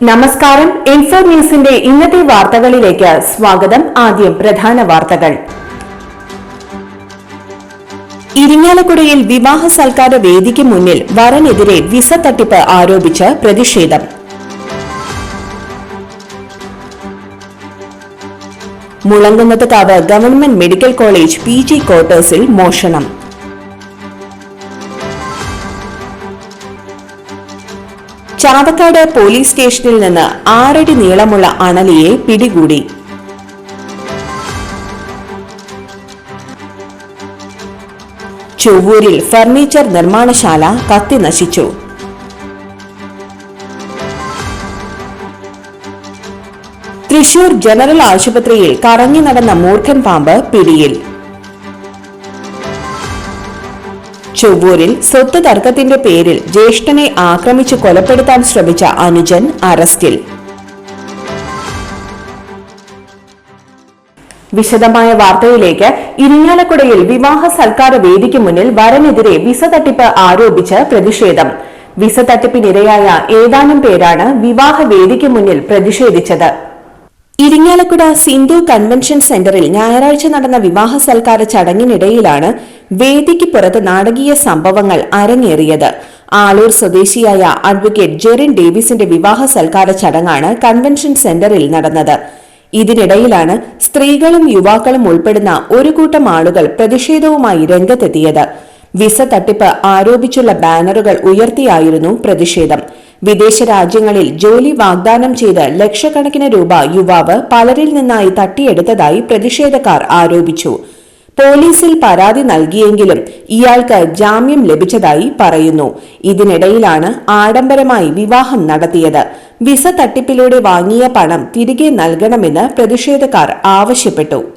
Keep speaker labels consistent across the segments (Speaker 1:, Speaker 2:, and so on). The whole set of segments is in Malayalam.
Speaker 1: നമസ്കാരം. ഇൻഫോ ന്യൂസിന്റെ ഇന്നത്തെ വാർത്തകളിലേക്ക് സ്വാഗതം. ആദ്യം പ്രധാന വാർത്തകൾ. ഇരിങ്ങാലക്കുടയിൽ വിവാഹ സൽക്കാര വേദിക്ക് മുന്നിൽ വരനെതിരെ വിസ തട്ടിപ്പ് ആരോപിച്ച് പ്രതിഷേധം. Mulankunnathukavu government medical college P G ക്വാർട്ടേഴ്സിൽ മോഷണം. ചാവക്കാട് പോലീസ് സ്റ്റേഷനിൽ നിന്ന് ആറടി നീളമുള്ള അണലിയെ പിടികൂടി. ചൊവ്വൂരിൽ ഫർണിച്ചർ നിർമ്മാണശാല കത്തി നശിച്ചു. തൃശൂർ ജനറൽ ആശുപത്രിയിൽ കറങ്ങി നടന്ന മൂർഖൻ പാമ്പ് പിടിയിൽ. ചൊവ്വൂരിൽ സ്വത്ത് തർക്കത്തിന്റെ പേരിൽ ജ്യേഷ്ഠനെ ആക്രമിച്ച് കൊലപ്പെടുത്താൻ ശ്രമിച്ച അനുജൻ അറസ്റ്റിൽ. വിശദമായ വാർത്തയിലേക്ക് ഇരിങ്ങാലക്കുടയിൽ വിവാഹ സൽക്കാര വേദിക്ക് മുന്നിൽ വരനെതിരെ വിസ തട്ടിപ്പ് ആരോപിച്ച് പ്രതിഷേധം. വിസ തട്ടിപ്പിനിരയായ ഏതാനും പേരാണ് വിവാഹ വേദിക്ക് മുന്നിൽ പ്രതിഷേധിച്ചത്. ഇരിങ്ങാലക്കുട സിന്ധു കൺവെൻഷൻ സെന്ററിൽ ഞായറാഴ്ച നടന്ന വിവാഹ സൽക്കാര ചടങ്ങിനിടയിലാണ് വേദിക്ക് പുറത്ത് നാടകീയ സംഭവങ്ങൾ അരങ്ങേറിയത്. ആളൂർ സ്വദേശിയായ അഡ്വക്കേറ്റ് ജെറിൻ ഡേവിസിന്റെ വിവാഹ സൽക്കാര ചടങ്ങാണ് കൺവെൻഷൻ സെന്ററിൽ നടന്നത്. ഇതിനിടയിലാണ് സ്ത്രീകളും യുവാക്കളും ഉൾപ്പെടുന്ന ഒരു കൂട്ടം ആളുകൾ പ്രതിഷേധവുമായി രംഗത്തെത്തിയത്. വിസ തട്ടിപ്പ് ആരോപിച്ചുള്ള ബാനറുകൾ ഉയർത്തിയായിരുന്നു പ്രതിഷേധം. വിദേശ രാജ്യങ്ങളിൽ ജോലി വാഗ്ദാനം ചെയ്ത് ലക്ഷക്കണക്കിന് രൂപ യുവാവ് പലരിൽ നിന്നായി തട്ടിയെടുത്തതായി പ്രതിഷേധക്കാർ ആരോപിച്ചു. പോലീസിൽ പരാതി നൽകിയെങ്കിലും ഇയാൾക്ക് ജാമ്യം ലഭിച്ചതായി പറയുന്നു. ഇതിനിടയിലാണ് ആഡംബരമായി വിവാഹം നടത്തിയത്. വിസ തട്ടിപ്പിലൂടെ വാങ്ങിയ പണം തിരികെ നൽകണമെന്ന് പ്രതിഷേധക്കാർ ആവശ്യപ്പെട്ടു.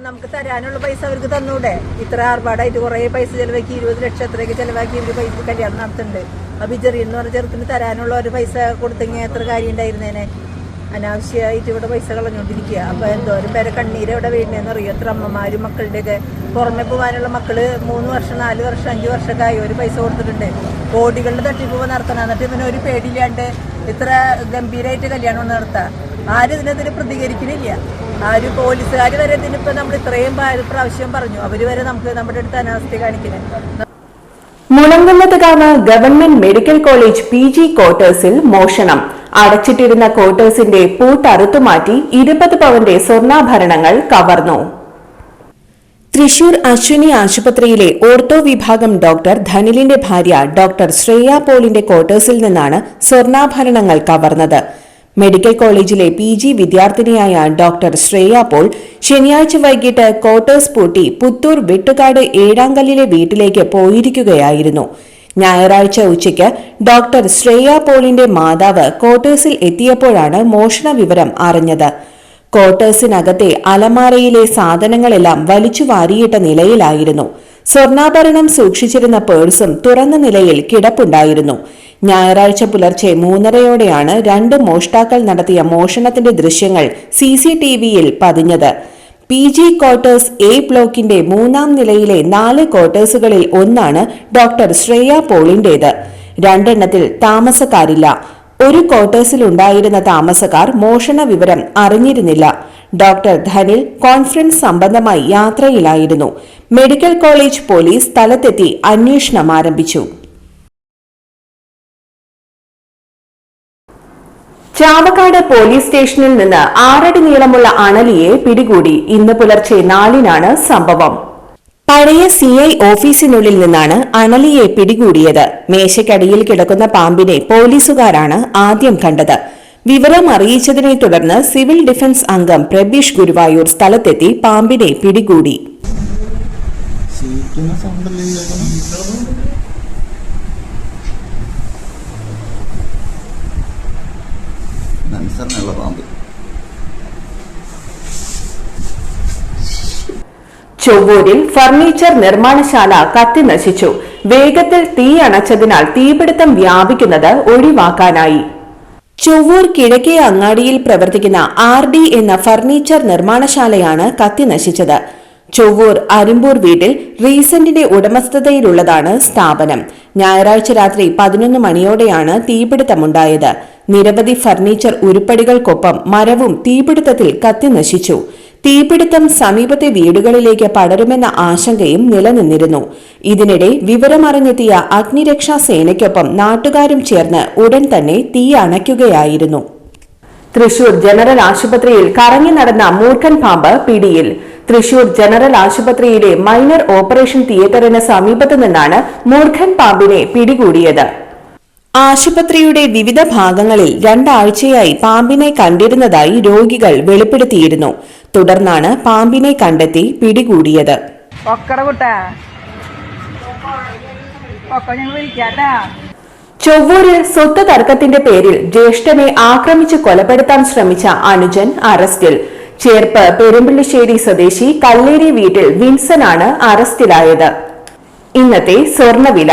Speaker 2: അപ്പൊ നമുക്ക് തരാനുള്ള പൈസ അവർക്ക് തന്നൂടെ? ഇത്ര ആർഭാടായിട്ട് കുറെ പൈസ ചെലവാക്കി ഇരുപത് ലക്ഷം അത്രയൊക്കെ ചെലവാക്കി ഇവർ പൈസ കല്യാണം നടത്തുന്നുണ്ട്. അപ്പൊ ഈ ചെറിയെന്ന് പറഞ്ഞ ചെറുത്തിന് തരാനുള്ള ഒരു പൈസ കൊടുത്തെങ്കിൽ എത്ര കാര്യം ഉണ്ടായിരുന്നേനെ? അനാവശ്യമായിട്ട് ഇവിടെ പൈസ കളഞ്ഞുകൊണ്ടിരിക്കുക. അപ്പൊ എന്തോരം പേരെ കണ്ണീര് ഇവിടെ വീടിനെന്ന് അറിയോ? എത്ര അമ്മമാരും മക്കളുടെയൊക്കെ പുറമെ പോകാനുള്ള മക്കൾ മൂന്ന് വർഷം നാല് വർഷം അഞ്ചു വർഷമൊക്കെ ആയി ഒരു പൈസ കൊടുത്തിട്ടുണ്ട്. കോടികളുടെ തട്ടിപ്പ് നടത്തണം. എന്നിട്ട് ഇവനൊരു പേടിയില്ലാണ്ട് ഇത്ര ഗംഭീരമായിട്ട് കല്യാണം നടത്താം. ആരും ഇതിനെതിരെ പ്രതികരിക്കുന്നില്ല. ആരും പോലീസുകാർ വരെ ഇതിനിപ്പോ നമ്മൾ ഇത്രയും പ്രാ- പ്രാവശ്യം പറഞ്ഞു. അവർ വരെ നമുക്ക് നമ്മുടെ അടുത്ത് അനാസ്ഥ കാണിക്കുന്നത്
Speaker 1: Mulankunnathukavu government medical college P G ക്വാർട്ടേഴ്സിൽ മോഷണം. അടച്ചിട്ടിരുന്ന ക്വാർട്ടേഴ്സിന്റെ പൂട്ടറുത്തുമാറ്റി ഇരുപത് പവന്റെ സ്വർണാഭരണങ്ങൾ കവർന്നു. തൃശൂർ അശ്വിനി ആശുപത്രിയിലെ ഓർത്തോ വിഭാഗം ഡോക്ടർ ധനിലിന്റെ ഭാര്യ ഡോക്ടർ ശ്രേയ പോളിന്റെ ക്വാർട്ടേഴ്സിൽ നിന്നാണ് സ്വർണാഭരണങ്ങൾ കവർന്നത്. മെഡിക്കൽ കോളേജിലെ പി ജി വിദ്യാർത്ഥിനിയായ ഡോക്ടർ ശ്രേയ പോൾ ശനിയാഴ്ച വൈകിട്ട് ക്വാർട്ടേഴ്സ് പൂട്ടി പുത്തൂർ വെട്ടുകാട് ഏഴാങ്കല്ലിലെ വീട്ടിലേക്ക് പോയിരിക്കുകയായിരുന്നു. ഞായറാഴ്ച ഉച്ചയ്ക്ക് ഡോക്ടർ ശ്രേയ പോളിന്റെ മാതാവ് ക്വാർട്ടേഴ്സിൽ എത്തിയപ്പോഴാണ് മോഷണ വിവരം അറിഞ്ഞത്. ക്വാർട്ടേഴ്സിനകത്തെ അലമാരയിലെ സാധനങ്ങളെല്ലാം വലിച്ചു വാരിയിട്ട നിലയിലായിരുന്നു. സ്വർണാഭരണം സൂക്ഷിച്ചിരുന്ന പേഴ്സും തുറന്ന നിലയിൽ കിടപ്പുണ്ടായിരുന്നു. ഞായറാഴ്ച പുലർച്ചെ മൂന്നരയോടെയാണ് രണ്ട് മോഷ്ടാക്കൾ നടത്തിയ മോഷണത്തിന്റെ ദൃശ്യങ്ങൾ സി സി ടി വിയിൽ പതിഞ്ഞത്. പി ജി ക്വാർട്ടേഴ്സ് എ ബ്ലോക്കിന്റെ മൂന്നാം നിലയിലെ നാല് ക്വാർട്ടേഴ്സുകളിൽ ഒന്നാണ് ഡോക്ടർ ശ്രേയ പോളിന്റേത്. രണ്ടെണ്ണത്തിൽ താമസക്കാരില്ല. ഒരു ക്വാർട്ടേഴ്സിൽ ഉണ്ടായിരുന്ന താമസക്കാർ മോഷണ വിവരം അറിഞ്ഞിരുന്നില്ല. ഡോക്ടർ ധനിൽ കോൺഫറൻസ് സംബന്ധമായി യാത്രയിലായിരുന്നു. മെഡിക്കൽ കോളേജ് പോലീസ് സ്ഥലത്തെത്തി അന്വേഷണം ആരംഭിച്ചു. ചാവക്കാട് പോലീസ് സ്റ്റേഷനിൽ നിന്ന് ആറടി നീളമുള്ള അണലിയെ പിടികൂടി ഇന്ന് പുലർച്ചെ നാലിനാണ് സംഭവം. പഴയ സി ഐ ഓഫീസിനുള്ളിൽ നിന്നാണ് അണലിയെ പിടികൂടിയത്. മേശക്കടിയിൽ കിടക്കുന്ന പാമ്പിനെ പോലീസുകാരാണ് ആദ്യം കണ്ടത്. വിവരം അറിയിച്ചതിനെ തുടർന്ന് സിവിൽ ഡിഫൻസ് അംഗം പ്രബീഷ് ഗുരുവായൂർ സ്ഥലത്തെത്തി പാമ്പിനെ പിടികൂടി.
Speaker 3: അനുസരണയുള്ള പാമ്പ്.
Speaker 1: ചൊവ്വൂരിൽ ഫർണിച്ചർ നിർമ്മാണശാല കത്തി നശിച്ചു. വേഗത്തിൽ തീ അണച്ചതിനാൽ തീപിടുത്തം വ്യാപിക്കുന്നത് ഒഴിവാക്കാനായി. ചൊവ്വൂർ കിഴക്കേ അങ്ങാടിയിൽ പ്രവർത്തിക്കുന്ന ആർ ഡി എന്ന ഫർണിച്ചർ നിർമ്മാണശാലയാണ് കത്തി നശിച്ചത്. ചൊവ്വൂർ അരിമ്പൂർ വീട്ടിൽ റീസന്റിന്റെ ഉടമസ്ഥതയിലുള്ളതാണ് സ്ഥാപനം. ഞായറാഴ്ച രാത്രി പതിനൊന്ന് മണിയോടെയാണ് തീപിടുത്തമുണ്ടായത്. നിരവധി ഫർണിച്ചർ ഉരുപ്പടികൾക്കൊപ്പം മരവും തീപിടുത്തത്തിൽ കത്തിനശിച്ചു തീപിടുത്തം സമീപത്തെ വീടുകളിലേക്ക് പടരുമെന്ന ആശങ്കയും നിലനിന്നിരുന്നു. ഇതിനിടെ വിവരമറിഞ്ഞെത്തിയ അഗ്നിരക്ഷാ സേനയ്ക്കൊപ്പം നാട്ടുകാരും ചേർന്ന് ഉടൻ തന്നെ തീ അണയ്ക്കുകയായിരുന്നു. തൃശൂർ ജനറൽ ആശുപത്രിയിൽ കറങ്ങി നടന്ന മൂർഖൻ പാമ്പ് പിടിയിൽ. തൃശൂർ ജനറൽ ആശുപത്രിയിലെ മൈനർ ഓപ്പറേഷൻ തിയേറ്ററിന് സമീപത്തു നിന്നാണ് മൂർഖൻ പാമ്പിനെ പിടികൂടിയത്. ആശുപത്രിയുടെ വിവിധ ഭാഗങ്ങളിൽ രണ്ടാഴ്ചയായി പാമ്പിനെ കണ്ടിരുന്നതായി രോഗികൾ വെളിപ്പെടുത്തിയിരുന്നു. തുടർന്നാണ് പാമ്പിനെ കണ്ടെത്തി പിടികൂടിയത്. ചൊവ്വൂരിൽ സ്വത്ത് തർക്കത്തിന്റെ പേരിൽ ജ്യേഷ്ഠനെ ആക്രമിച്ച് കൊലപ്പെടുത്താൻ ശ്രമിച്ച അനുജൻ അറസ്റ്റിൽ. ചേർപ്പ് പെരുമ്പിള്ളിശ്ശേരി സ്വദേശി കല്ലേരി വീട്ടിൽ വിൻസനാണ് അറസ്റ്റിലായത്. ഇന്നത്തെ സ്വർണവില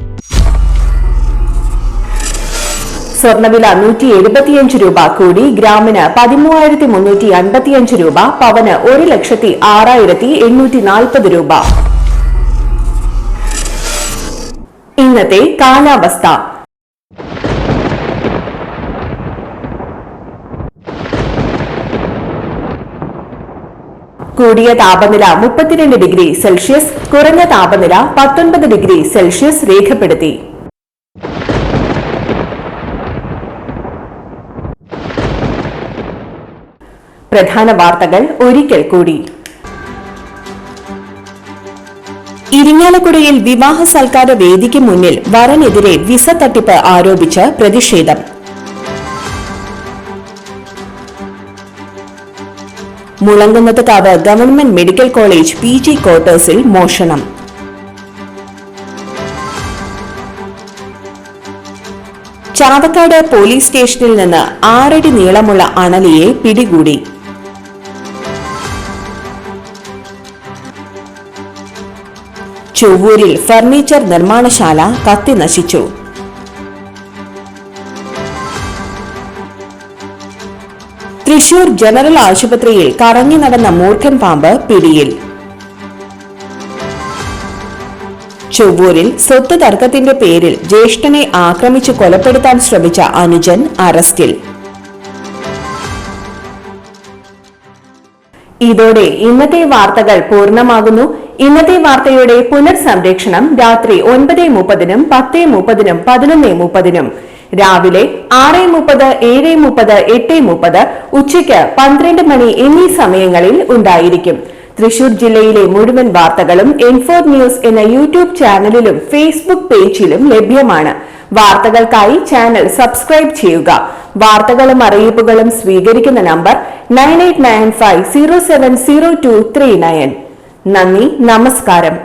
Speaker 1: സ്വർണവില നൂറ്റി എഴുപത്തിയഞ്ച് രൂപ കൂടി ഗ്രാമിന് പതിമൂവായിരത്തി മുന്നൂറ്റി അൻപത്തിയഞ്ച് രൂപ പവന് ഒരു ലക്ഷത്തി ആറായിരത്തി എണ്ണൂറ്റി നാൽപ്പത് രൂപ. ഇന്നത്തെ കാലാവസ്ഥ. കൂടിയ താപനില മുപ്പത്തിരണ്ട് ഡിഗ്രി സെൽഷ്യസ് കുറഞ്ഞ താപനില പത്തൊൻപത് ഡിഗ്രി സെൽഷ്യസ് രേഖപ്പെടുത്തി. പ്രധാന വാർത്തകൾ ഒരിക്കൽ കൂടി. ഇരിങ്ങാലക്കുടയിൽ വിവാഹ സൽക്കാര വേദിക്ക് മുന്നിൽ വരനെതിരെ വിസ തട്ടിപ്പ് ആരോപിച്ച് പ്രതിഷേധം. Mulankunnathukavu government medical college P G ക്വാർട്ടേഴ്സിൽ മോഷണം. ചാവക്കാട് പോലീസ് സ്റ്റേഷനിൽ നിന്ന് ആറടി നീളമുള്ള അണലിയെ പിടികൂടി. ചൊവ്വൂരിൽ ഫർണിച്ചർ നിർമ്മാണശാല കത്തി നശിച്ചു. തൃശൂർ ജനറൽ ആശുപത്രിയിൽ കറങ്ങി നടന്ന മൂർഖൻ പാമ്പ് പിടിയിൽ. ചൊവ്വൂരിൽ സ്വത്ത് തർക്കത്തിന്റെ പേരിൽ ജ്യേഷ്ഠനെ ആക്രമിച്ച് കൊലപ്പെടുത്താൻ ശ്രമിച്ച അനുജൻ അറസ്റ്റിൽ. ഇതോടെ ഇന്നത്തെ വാർത്തകൾ പൂർണമാകുന്നു. ഇന്നത്തെ വാർത്തയുടെ പുനർസംരക്ഷണം രാത്രി ഒൻപത് മുപ്പതിനും പത്ത് മുപ്പതിനും പതിനൊന്ന് മുപ്പതിനും. രാവിലെ ആറ് മുപ്പത് ഏഴ് മുപ്പത് എട്ട് മുപ്പത് ഉച്ചയ്ക്ക് പന്ത്രണ്ട് മണി എന്നീ സമയങ്ങളിൽ ഉണ്ടായിരിക്കും. തൃശൂർ ജില്ലയിലെ മുഴുവൻ വാർത്തകളും ഇൻഫോർ ന്യൂസ് എന്ന യൂട്യൂബ് ചാനലിലും ഫേസ്ബുക്ക് പേജിലും ലഭ്യമാണ്. വാർത്തകൾക്കായി ചാനൽ സബ്സ്ക്രൈബ് ചെയ്യുക. വാർത്തകളും അറിയിപ്പുകളും സ്വീകരിക്കുന്ന number nine eight nine five zero seven zero two three nine. നന്ദി നമസ്കാരം.